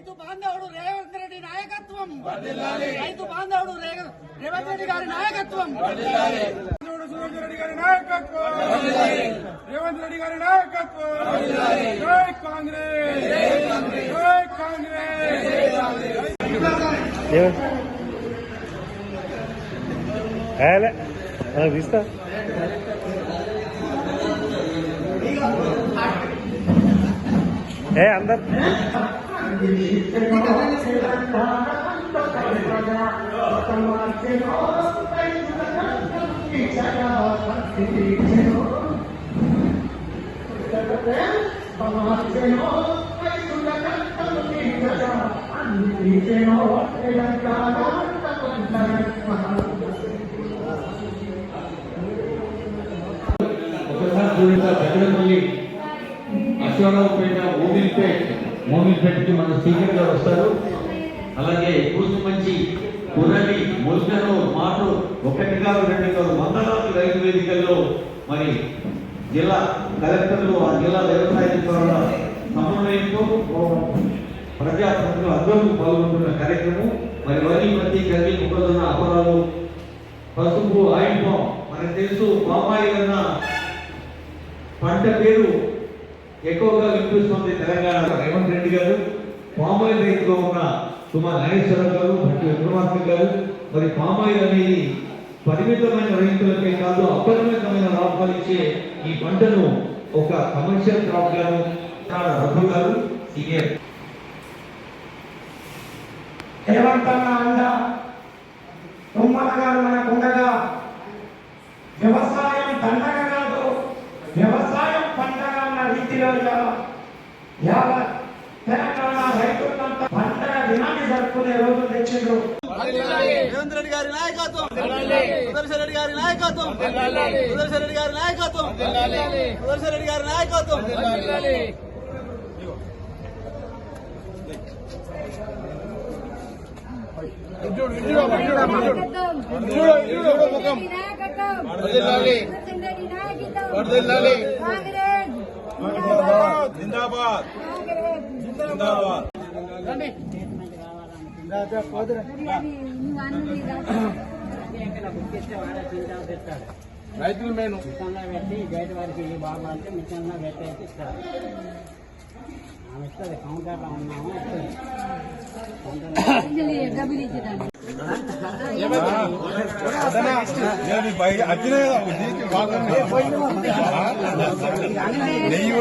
రైతు బాంధవుడు రేవంత్ రెడ్డి నాయకత్వం. రైతు బాంధవుడు రేవంత్ రెడ్డి గారి నాయకత్వం. సురేష్ రెడ్డి గారి నాయకత్వం. రేవంత్ రెడ్డి గారి నాయకత్వం. జై కాంగ్రెస్. జై కాంగ్రెస్. ఏలే. తీస్తా. ఏ అందరు. ఒకసారి చూడండి దగ్గరపల్లి అశ్వరావుపేట మోమిల్పేట్ మోమిల్పేటకి మన స్పీకర్ గారు వస్తారు. అలాగే మంచి కురలి ముల్కను మాటు ఒకటి కాదు రెండు కాదు వందలాది రైతు వేదికల్లో మరి జిల్లా కలెక్టర్లు ఆ జిల్లా వ్యవసాయ అధికారుల సమన్వయంతో ప్రజాప్రతినిధులు అందరూ పాల్గొంటున్న కార్యక్రమం. మరి వరి పత్తి కలిగి మొక్కజొన్న అపరాలు పసుపు ఆయిల్ మనకు తెలుసు పామాయిల్ అన్న పంట పేరు ఎక్కువగా వినిపిస్తుంది తెలంగాణ రేవంత్ రెడ్డి గారు. పామాయిల్ రైతులో ఉన్న సుమా నాగేశ్వరరావు గారు భట్టి విక్రమార్క గారు. మరి పామాయిల్ అనేది పరిమితమైన రైతులకే కాదు అపరిమితమైన లాభాలు ఇచ్చే ఈ పంటను ఒక కమర్షియల్ క్రాప్ గాను రఘు గారు సీనియర్. రేవంతన్న అండ తుమ్మల గారు దండగ కాదు వ్యవసాయం పండగ అన్న రీతిలో ఇవాళ యావత్ తెలంగాణ రైతులంతా పండగ దినాన్ని జరుపుకునే రోజు తెచ్చిండ్రు రేవంత్ రెడ్డి గారి నాయకత్వం సుదర్శన్ రెడ్డి గారి నాయకత్వం సుదర్శన్ రెడ్డి గారి నాయకత్వం సుదర్శన్ రెడ్డి గారి నాయకత్వం జిందాబాద్ జిందాబాద్ రైతులు మేను మిషన్లో పెట్టి బయట వారికి బాగా అంటే మిషన్లో పెట్టేసి ఇస్తారు. ఆమె ఇస్తుంది కౌంటర్లో ఉన్నాము ఇస్తుంది. నేను బయట వచ్చినా కదా దీనికి వాళ్ళని నెయ్యి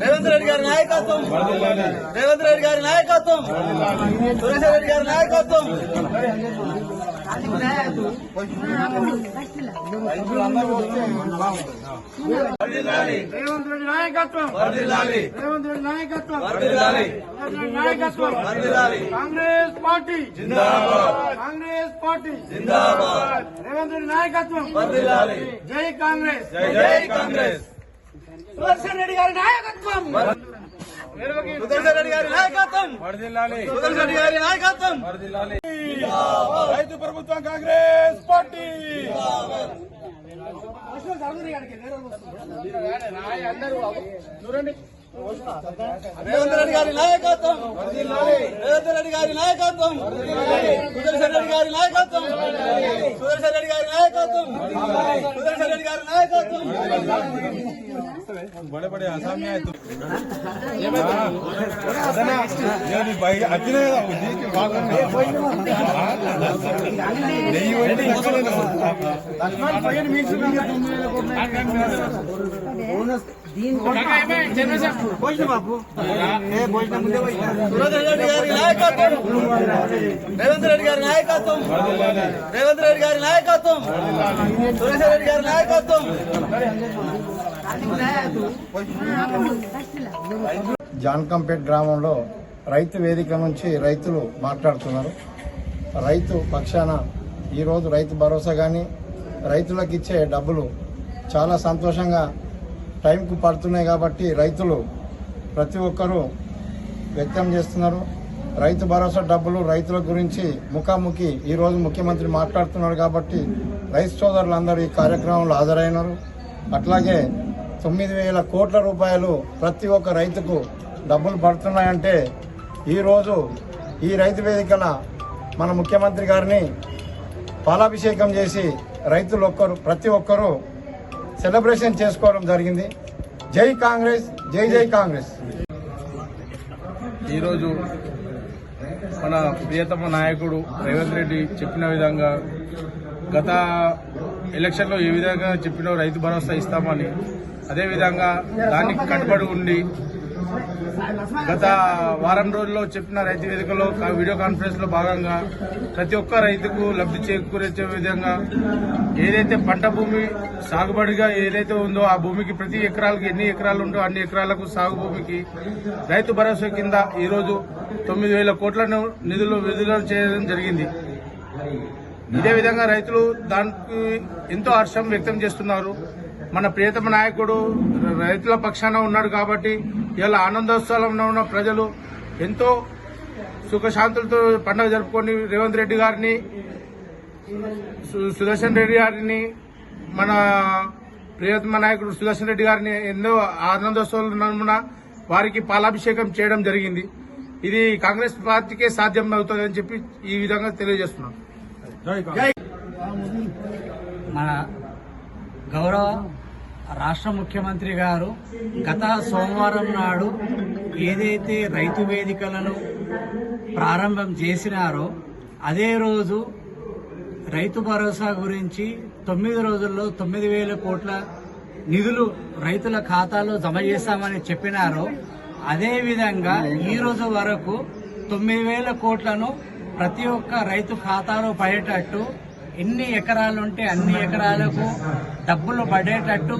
రేవంత్ రెడ్డి గారి నాయకత్వం. రేవంత్ రెడ్డి గారి నాయకత్వం. రెడ్డి గారి నాయకత్వం. రేవంత్ రెడ్డి నాయకత్వం రేవంత్ రెడ్డి నాయకత్వం రేవంత్ రెడ్డి నాయకత్వం కాంగ్రెస్ పార్టీ కాంగ్రెస్ పార్టీ రేవంత్ రెడ్డి నాయకత్వం జై కాంగ్రెస్ జై కాంగ్రెస్ సుదర్శన్ రెడ్డి గారి నాయకత్వం సుదర్శన్ రెడ్డి గారి నాయకత్వం వరదిల్లాలి సుదర్శన్ రెడ్డి గారి నాయకత్వం వరదిల్లాలి రైతు ప్రభుత్వం కాంగ్రెస్ పార్టీ రేవంత్ రెడ్డి గారి నాయకత్వం రేవంత్ రెడ్డి గారి నాయకత్వం సుదర్శన్ రెడ్డి గారి నాయకత్వం సుదర్శన్ రెడ్డి గారి నాయకత్వం సుదర్శన్ రెడ్డి గారి నాయకత్వం बड़े बड़े आसामी आए నేను బయట వచ్చినా కదా దీనికి రెడ్డి గారి నాయకత్వం రేవంత్ రెడ్డి గారి నాయకత్వం రేవంత్ రెడ్డి గారి నాయకత్వం రెడ్డి గారి నాయకత్వం జాన్కంపేట్ గ్రామంలో రైతు వేదిక నుంచి రైతులు మాట్లాడుతున్నారు. రైతు పక్షాన ఈరోజు రైతు భరోసా కానీ రైతులకు ఇచ్చే డబ్బులు చాలా సంతోషంగా టైంకు పడుతున్నాయి కాబట్టి రైతులు ప్రతి ఒక్కరూ వ్యక్తం చేస్తున్నారు. రైతు భరోసా డబ్బులు రైతుల గురించి ముఖాముఖి ఈరోజు ముఖ్యమంత్రి మాట్లాడుతున్నారు కాబట్టి రైతు సోదరులందరూ ఈ కార్యక్రమంలో హాజరైనారు. అట్లాగే తొమ్మిది వేల కోట్ల రూపాయలు ప్రతి ఒక్క రైతుకు డబ్బులు పడుతున్నాయంటే ఈరోజు ఈ రైతు వేదికల మన ముఖ్యమంత్రి గారిని పాలాభిషేకం చేసి రైతులు ఒక్కరు ప్రతి ఒక్కరూ సెలబ్రేషన్ చేసుకోవడం జరిగింది. జై కాంగ్రెస్ జై జై కాంగ్రెస్. ఈరోజు మన ప్రియతమ నాయకుడు రేవంత్ రెడ్డి చెప్పిన విధంగా గత ఎలక్షన్లో ఏ విధంగా చెప్పినో రైతు భరోసా ఇస్తామని అదేవిధంగా దానికి కట్టుబడి ఉండి గత వారం రోజుల్లో చెప్పిన రైతు వేదికలో వీడియో కాన్ఫరెన్స్లో భాగంగా ప్రతి ఒక్క రైతుకు లబ్ధి చేకూరే విధంగా ఏదైతే పంట భూమి సాగుబడిగా ఏదైతే ఉందో ఆ భూమికి ప్రతి ఎకరాలకు ఎన్ని ఎకరాలు ఉందో అన్ని ఎకరాలకు సాగు భూమికి రైతు భరోసా కింద ఈరోజు తొమ్మిది వేల కోట్లను నిధులు విడుదల చేయడం జరిగింది. ఇదే విధంగా రైతులు దానికి ఎంతో హర్షం వ్యక్తం చేస్తున్నారు. మన ప్రియతమ నాయకుడు రైతుల పక్షాన ఉన్నాడు కాబట్టి ఇలా ఆనందోత్సవంలో ఉన్న ప్రజలు ఎంతో సుఖశాంతులతో పండుగ జరుపుకొని రేవంత్ రెడ్డి గారిని సుదర్శన్ రెడ్డి గారిని మన ప్రియతమ నాయకుడు సుదర్శన్ రెడ్డి గారిని ఎన్నో ఆనందోత్సవాలు నడుమున వారికి పాలాభిషేకం చేయడం జరిగింది. ఇది కాంగ్రెస్ పార్టీకే సాధ్యం అవుతుందని చెప్పి ఈ విధంగా తెలియజేస్తున్నాం. మన గౌరవ రాష్ట్ర ముఖ్యమంత్రి గారు గత సోమవారం నాడు ఏదైతే రైతు వేదికలను ప్రారంభం చేసినారో అదే రోజు రైతు భరోసా గురించి తొమ్మిది రోజుల్లో తొమ్మిది వేల కోట్ల నిధులు రైతుల ఖాతాలో జమ చేస్తామని చెప్పినారో అదేవిధంగా ఈ రోజు వరకు తొమ్మిది వేల కోట్లను ప్రతి ఒక్క రైతు ఖాతాలో పడేటట్టు ఎన్ని ఎకరాలుంటే అన్ని ఎకరాలకు డబ్బులు పడేటట్టు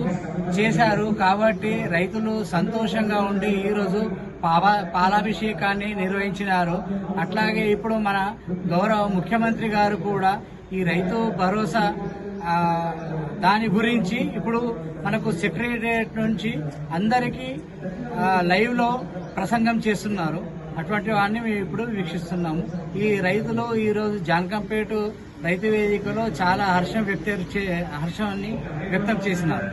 చేశారు. కాబట్టి రైతులు సంతోషంగా ఉండి ఈరోజు పావా పాలాభిషేకాన్ని నిర్వహించినారు. అట్లాగే ఇప్పుడు మన గౌరవ ముఖ్యమంత్రి గారు కూడా ఈ రైతు భరోసా దాని గురించి ఇప్పుడు మనకు సెక్రటరియట్ నుంచి అందరికీ లైవ్లో ప్రసంగం చేస్తున్నారు. అటువంటి వాడిని మేము ఇప్పుడు వీక్షిస్తున్నాము. ఈ రైతులు ఈరోజు రోజు రైతు వేదికలో చాలా హర్షం వ్యక్త హర్షాన్ని వ్యక్తం చేసినారు.